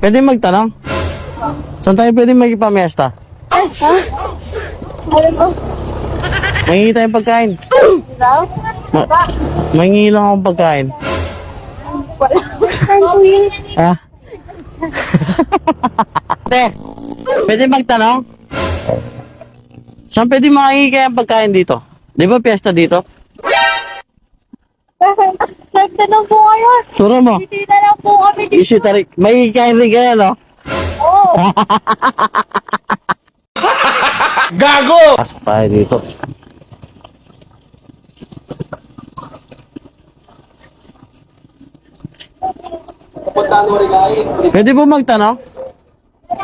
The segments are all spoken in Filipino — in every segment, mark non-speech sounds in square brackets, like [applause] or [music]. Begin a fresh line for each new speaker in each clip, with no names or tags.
Pwede magtanong? Saan tayo pwede magipamiesta?
Ay, ha? Alam mo?
Mangingi tayong pagkain.
Daw?
Ma mangingi lang akong pagkain.
Wala. Saan yun?
Ha? [laughs] Te, pwede magtanong? Saan pwede makingi kaya pagkain dito? Di ba piyesta dito?
Nagtanong po kayo.
Turo mo.
Na lang po kami dito.
Issue tarik. May kain rin kaya, no?
Oo. [laughs]
Gago!
Pasok tayo dito. Pwede po magtanong?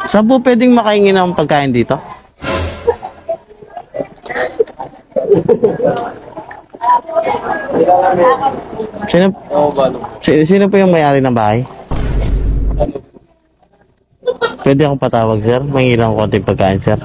Saan po pwedeng makahingi ng pagkain dito? [laughs] Sino, sino, sino po yung may-ari ng bahay? Pwede akong patawag, sir? Mangingi lang konting pagkain, sir.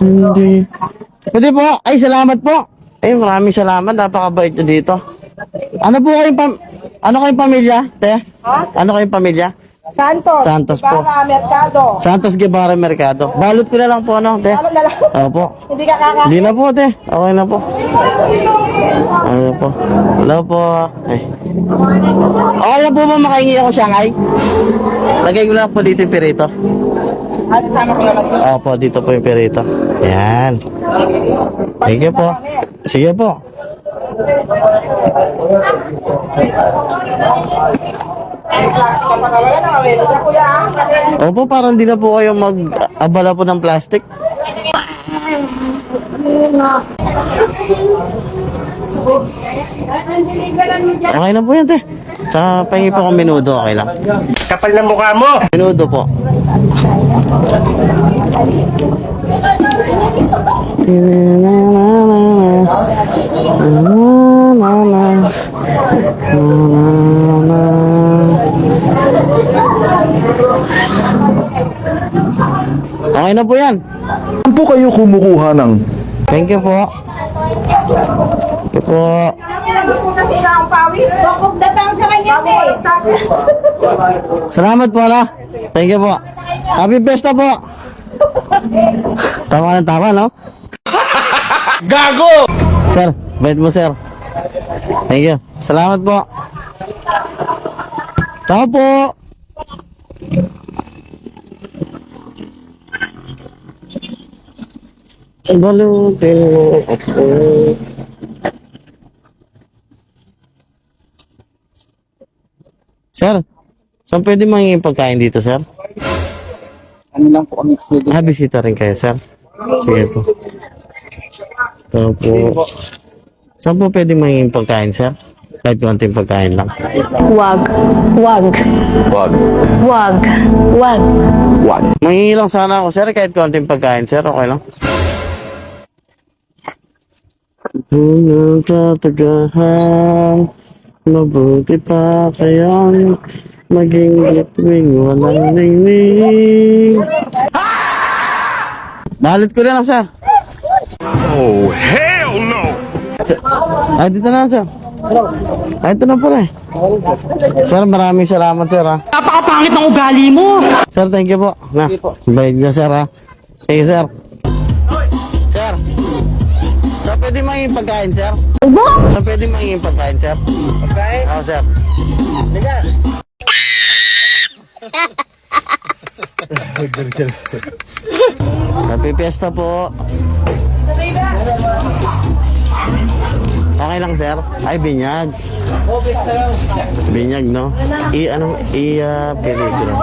Hindi. Pwede po. Ay, salamat po. Ay, maraming salamat. Napakabait nyo dito. Ano po kayong pam... Ano kayong pamilya, te? Ano kayong pamilya?
Santos.
Santos po.
Para Mercado.
Santos Guevara Mercado. Balot ko na lang po, ano, te?
Ano na lang?
Opo.
Hindi ka kaka...
Hindi na po, te. Okay na po. Ano po? Hello po. Ay. Okay na po ba makahingi ako Shanghai? Lagay ko lang po dito yung perito.
Sama ko naman yun?
Opo, dito po yung perito. Yan. Sige po. Sige po.
Na.
Opo, parang di na po kayo mag-abala po ng plastic. Okay na po yan, te. Sa pahingi po kong minudo, okay lang.
Kapal ng mukha mo!
Minudo po. Okay na po yan.
Saan po kayo kumukuha ng
Thank you po. Thank you po. Salamat po, ala. Thank you po. Happy Fiesta po. [laughs] Tama na tama, no?
Gago!
Sir, bait mo, sir. Thank you. Salamat po. Tao po. Balutin mo ako. Sir, saan pwede mangingin pagkain dito, sir?
ano lang po kami kasi
Ah, bisita rin kayo, sir? Sige po. Ito po. Saan po pwede mangingin pagkain, sir? Kahit konting pagkain lang.
Wag. Wag.
wag,
Wag. Wag.
wag?
Mangingi lang sana ako, sir, kahit konting pagkain, sir. Okay lang. Kung tatagahan, mabuti pa kayang maging bituing walang ningning. Balit ko na lang, sir.
Oh, hell no!
Ay, dito na, sir. Ay, ito na pala eh. Sir, maraming salamat, sir, ha.
Napakapangit ng ugali mo.
Sir, thank you po. Na, bayad na, sir, ha. Thank you, sir. Sir, sir, pwede mangingin pagkain, sir? Sir, pwede mangingin pagkain, sir? Pagkain? Oo, sir. Liga. Happy Fiesta po. Okay lang, sir. Ay, binyag. Binyag, no? I, ano, i, uh, peligro.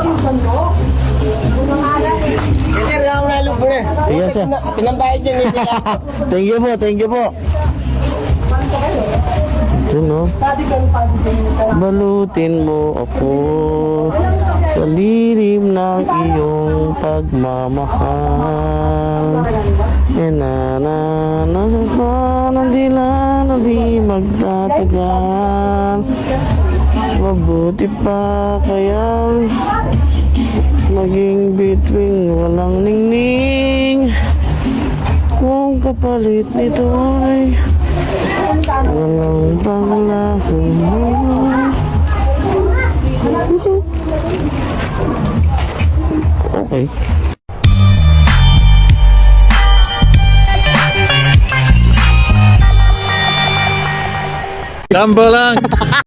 Sir, ako na lupo na.
Sige, sir.
Pinambayad niya ni
Thank you po, thank you po. Yun, no? Balutin mo ako sa lilim ng iyong pagmamahal. Na na na na di na na di magtatagal. Mabuti pa kayang maging between walang ningning Kung kapalit nito ay walang panglahong Okay.
Tamba lang.